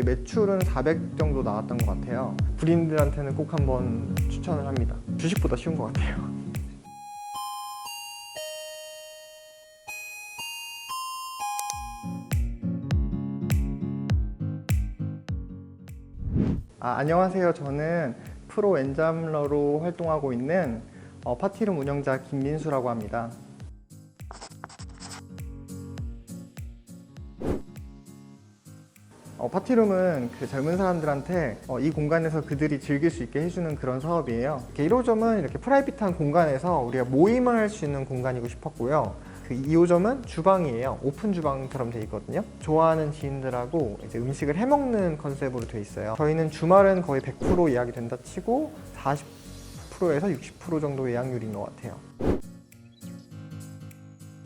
매출은 400 정도 나왔던 것 같아요. 불인들한테는 꼭 한번 추천을 합니다. 주식보다 쉬운 것 같아요. 아, 안녕하세요. 저는 프로 엔잡러로 활동하고 있는 어, 파티룸 운영자 김민수라고 합니다. 어, 파티룸은 그 젊은 사람들한테 어, 이 공간에서 그들이 즐길 수 있게 해주는 그런 사업이에요. 이렇게 1호점은 이렇게 프라이빗한 공간에서 우리가 모임을 할 수 있는 공간이고 싶었고요. 그 2호점은 주방이에요. 오픈 주방처럼 돼 있거든요. 좋아하는 지인들하고 이제 음식을 해 먹는 컨셉으로 돼 있어요. 저희는 주말은 거의 100% 예약이 된다 치고 40%에서 60% 정도 예약률인 것 같아요.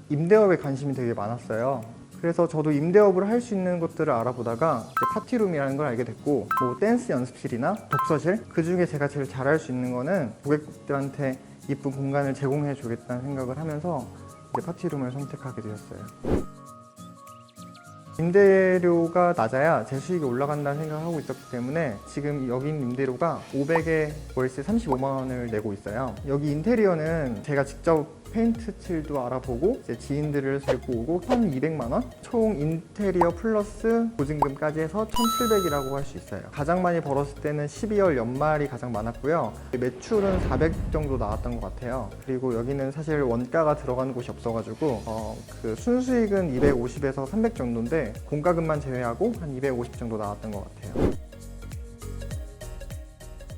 임대업에 관심이 되게 많았어요. 그래서 저도 임대업을 할 수 있는 것들을 알아보다가 파티룸이라는 걸 알게 됐고 뭐 댄스 연습실이나 독서실 그 중에 제가 제일 잘할 수 있는 거는 고객들한테 이쁜 공간을 제공해 주겠다는 생각을 하면서 파티룸을 선택하게 되었어요. 임대료가 낮아야 제 수익이 올라간다는 생각을 하고 있었기 때문에 지금 여기 임대료가 500에 월세 35만 원을 내고 있어요. 여기 인테리어는 제가 직접 페인트 칠도 알아보고 이제 지인들을 데리고 오고 1,200만 원? 총 인테리어 플러스 보증금까지 해서 1,700이라고 할 수 있어요. 가장 많이 벌었을 때는 12월 연말이 가장 많았고요. 매출은 400 정도 나왔던 것 같아요. 그리고 여기는 사실 원가가 들어가는 곳이 없어가지고 어, 그 순수익은 250에서 300 정도인데 공과금만 제외하고 한 250 정도 나왔던 것 같아요.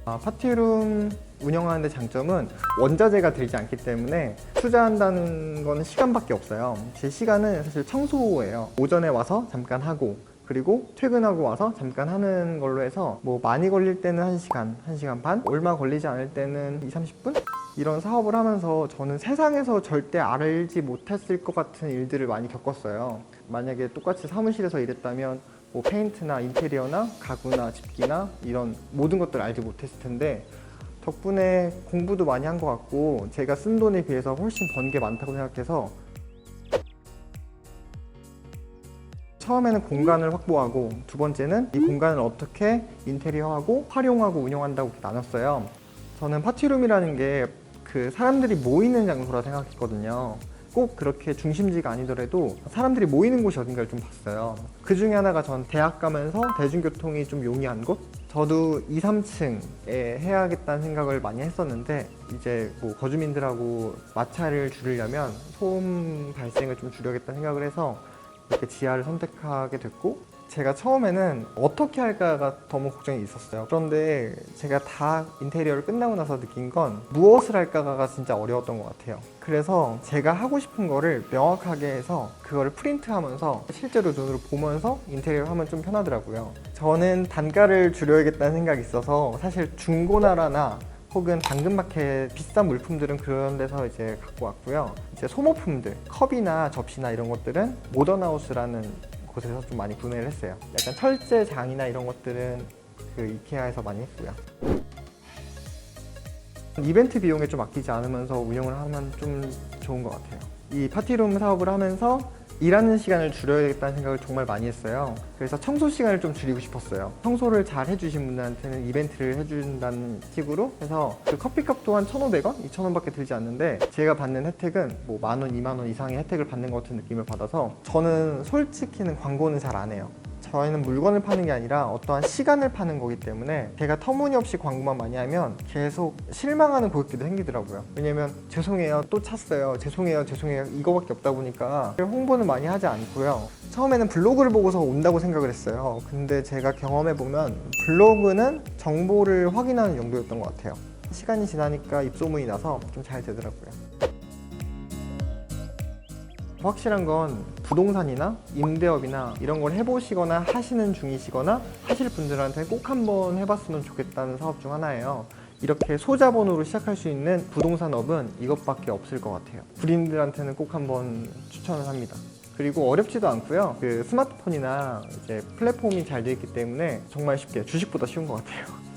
아, 파티룸 운영하는 데 장점은 원자재가 들지 않기 때문에 투자한다는 건 시간밖에 없어요. 제 시간은 사실 청소예요. 오전에 와서 잠깐 하고 그리고 퇴근하고 와서 잠깐 하는 걸로 해서 뭐 많이 걸릴 때는 1시간, 1시간 반, 얼마 걸리지 않을 때는 2, 30분? 이런 사업을 하면서 저는 세상에서 절대 알지 못했을 것 같은 일들을 많이 겪었어요. 만약에 똑같이 사무실에서 일했다면 뭐 페인트나 인테리어나 가구나 집기나 이런 모든 것들을 알지 못했을 텐데 덕분에 공부도 많이 한 것 같고 제가 쓴 돈에 비해서 훨씬 번 게 많다고 생각해서 처음에는 공간을 확보하고 두 번째는 이 공간을 어떻게 인테리어하고 활용하고 운영한다고 나눴어요. 저는 파티룸이라는 게 그 사람들이 모이는 장소라 생각했거든요. 꼭 그렇게 중심지가 아니더라도 사람들이 모이는 곳이 어딘가를 좀 봤어요. 그 중에 하나가 전 대학 가면서 대중교통이 좀 용이한 곳? 저도 2, 3층에 해야겠다는 생각을 많이 했었는데 이제 뭐 거주민들하고 마찰을 줄이려면 소음 발생을 좀 줄여야겠다는 생각을 해서 이렇게 지하를 선택하게 됐고 제가 처음에는 어떻게 할까가 너무 걱정이 있었어요. 그런데 제가 다 인테리어를 끝나고 나서 느낀 건 무엇을 할까가 진짜 어려웠던 것 같아요. 그래서 제가 하고 싶은 거를 명확하게 해서 그거를 프린트하면서 실제로 눈으로 보면서 인테리어를 하면 좀 편하더라고요. 저는 단가를 줄여야겠다는 생각이 있어서 사실 중고나라나 혹은 당근마켓 비싼 물품들은 그런 데서 이제 갖고 왔고요. 이제 소모품들, 컵이나 접시나 이런 것들은 모던하우스라는 곳에서 좀 많이 구매를 했어요. 약간 철제장이나 이런 것들은 그 이케아에서 많이 했고요. 이벤트 비용에 좀 아끼지 않으면서 운영을 하면 좀 좋은 것 같아요. 이 파티룸 사업을 하면서 일하는 시간을 줄여야겠다는 생각을 정말 많이 했어요. 그래서 청소 시간을 좀 줄이고 싶었어요. 청소를 잘 해주신 분들한테는 이벤트를 해준다는 식으로 해서 그 커피값 또한 1,500원, 2,000원밖에 들지 않는데 제가 받는 혜택은 뭐 만 원, 2만 원 이상의 혜택을 받는 것 같은 느낌을 받아서 저는 솔직히는 광고는 잘 안 해요. 저희는 물건을 파는 게 아니라 어떠한 시간을 파는 거기 때문에 제가 터무니없이 광고만 많이 하면 계속 실망하는 고객들이 생기더라고요. 왜냐면 죄송해요, 또 찼어요, 죄송해요, 죄송해요 이거밖에 없다 보니까 홍보는 많이 하지 않고요. 처음에는 블로그를 보고서 온다고 생각을 했어요. 근데 제가 경험해 보면 블로그는 정보를 확인하는 용도였던 것 같아요. 시간이 지나니까 입소문이 나서 좀 잘 되더라고요. 확실한 건 부동산이나 임대업이나 이런 걸 해보시거나 하시는 중이시거나 하실 분들한테 꼭 한번 해봤으면 좋겠다는 사업 중 하나예요. 이렇게 소자본으로 시작할 수 있는 부동산업은 이것밖에 없을 것 같아요. 불인들한테는 꼭 한번 추천을 합니다. 그리고 어렵지도 않고요. 그 스마트폰이나 이제 플랫폼이 잘 되어 있기 때문에 정말 쉽게 주식보다 쉬운 것 같아요.